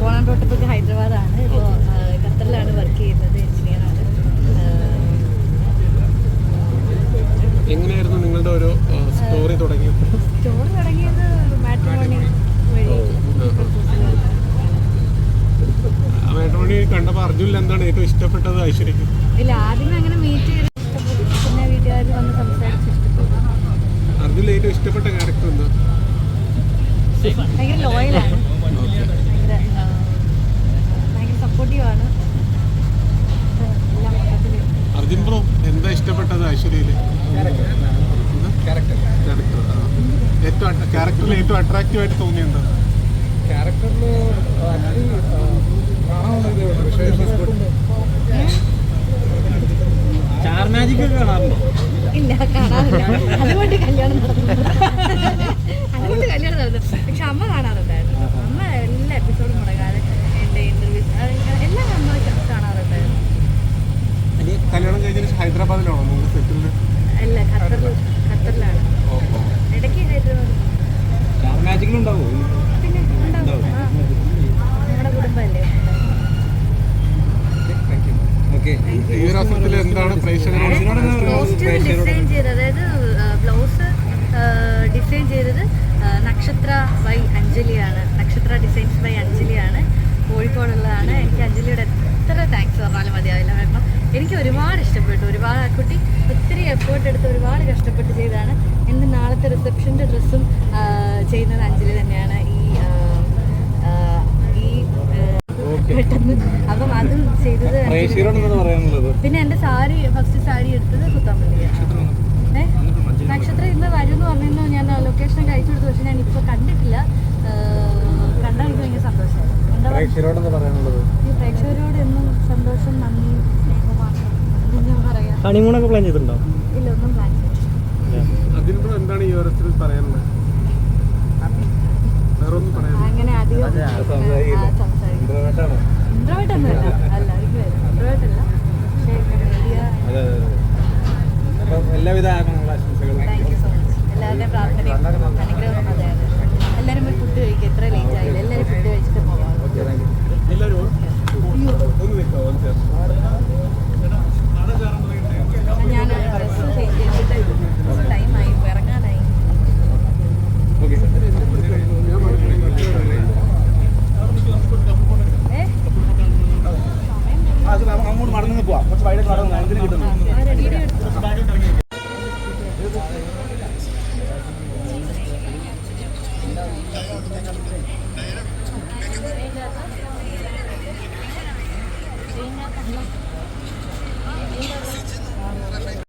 പോണാൻ തൊട്ടപ്പുറത്ത് ഹൈദരാബാദാണ്. ഇപ്പോൾ ഖത്തറിലാണ് വർക്ക് ചെയ്യുന്നത് എഞ്ചിനീയറാണ് എങ്ങനെയായിരുന്നു നിങ്ങളുടെ ഒരു സ്റ്റോറി തുടങ്ങിയത് സ്റ്റോറി തുടങ്ങിയത് മാട്രിമോണി വഴി. മേട്ടമണി കണ്ടപ്പോൾ അർജുനിൽ എന്താണ് ഏറ്റവും ഇഷ്ടപ്പെട്ടത് ഐശ്വര്യക്ക്? ഇല്ല ആദ്യമേ അങ്ങനെ മീറ്റ് ചെയ്ത് ഇഷ്ടപ്പെട്ടു. പിന്നെ വീട്ടുകാർ വന്ന് സംസാരിച്ച് ഇഷ്ടപ്പെട്ടു. അർജുനിൽ ഏറ്റവും ഇഷ്ടപ്പെട്ട ക്യാരക്ടർ എന്താ? ഭയങ്കര ലോയലാണ് സപ്പോർട്ടീവാണ് അർജുൻ ബ്രോ എന്താ ഇഷ്ടപ്പെട്ടത് ഐശ്വര്യയിലെ? ഏറ്റവും ക്യാരക്ടറിൽ ഏറ്റവും അട്രാക്റ്റീവ് ആയിട്ട് തോന്നിയെന്താ? ക്യാരക്ടറിൽ. സ്റ്റാർ മാജിക് കാണാറുണ്ടോ? ഇല്ല കാണാറില്ല. അതുകൊണ്ട് കല്യാണം നടന്നു. അതുകൊണ്ട് കല്യാണം നടന്നു. പക്ഷെ അമ്മ കാണാറുണ്ടായിരുന്നു അമ്മ എല്ലാ എപ്പിസോഡും മുടങ്ങാതെ എന്റെ ഇന്റർവ്യൂസ് എല്ലാം അമ്മ കാണാറുണ്ടായിരുന്നു കല്യാണം കഴിഞ്ഞതിന് ശേഷം ഹൈദരാബാദിലാണോ? നിങ്ങളുടെ സെറ്റിൽ അല്ല ഖത്തറിൽ ഖത്തറിലാണ്. ഇടയ്ക്ക് ഹൈദരാബാദ്. മാജിക്കിലുണ്ടാവോ പിന്നെ ഉണ്ടാവും. നമ്മുടെ കുടുംബമല്ലേ? ഈ ഒരു അവസരത്തിൽ എന്താണ് ഡിസൈൻ ചെയ്തത്. അതായത് ബ്ലൗസ് ഡിസൈൻ ചെയ്തത് നക്ഷത്ര ബൈ അഞ്ജലിയാണ്. നക്ഷത്ര ഡിസൈൻസ് ബൈ അഞ്ജലിയാണ്. കോഴിക്കോടുള്ളതാണ്. എനിക്ക് അഞ്ജലിയുടെ എത്ര താങ്ക്സ് പറഞ്ഞാലും മതിയാവില്ല. കാരണം എനിക്ക് ഒരുപാട് ഒരുപാട് ആ കുട്ടി ഒത്തിരി എഫേർട്ട് എടുത്ത് ഒരുപാട് കഷ്ടപ്പെട്ട് ചെയ്തതാണ്. എന്റെ നാളത്തെ റിസപ്ഷന്റെ ഡ്രസ്സും ചെയ്യുന്നത് അഞ്ജലി തന്നെയാണ്. ഈ പെട്ടെന്ന്. അപ്പം അതും ചെയ്തത് പിന്നെ എന്റെ സാരി ഫസ്റ്റ് സാരി എടുത്തത് കുത്താമ്പള്ളിയാണ്? നക്ഷത്രം ഇന്ന് വരും എന്ന് പറഞ്ഞിരുന്നു. ഞാൻ ലൊക്കേഷൻ അയച്ചു കൊടുത്തു. പക്ഷെ ഞാൻ ഇപ്പോൾ കണ്ടിട്ടില്ല. കണ്ടാൽ എനിക്ക് ഭയങ്കര സന്തോഷമായി. പ്രേക്ഷകരോട് എന്താ പറയാനുള്ളത് ഈ പ്രേക്ഷകരോട് എന്നും സന്തോഷം നന്ദി സ്നേഹം മാത്രം എന്ത് ഞാൻ പറയാം ഹണിമൂണൊക്കെ പ്ലാൻ ചെയ്തിട്ടുണ്ടോ? ഇല്ല ഒന്നും പ്ലാൻ എന്താണ് ഈ പറയാനുള്ളത്? പറയാനില്ല. അങ്ങനെ അധികം ഇൻട്രോവേർട്ട് അല്ല. ഇൻട്രോവേർട്ട് പക്ഷേ മീഡിയ എല്ലാവിധ ആശംസകളും എല്ലാവരുടെയും പ്രാർത്ഥനയും Yeah.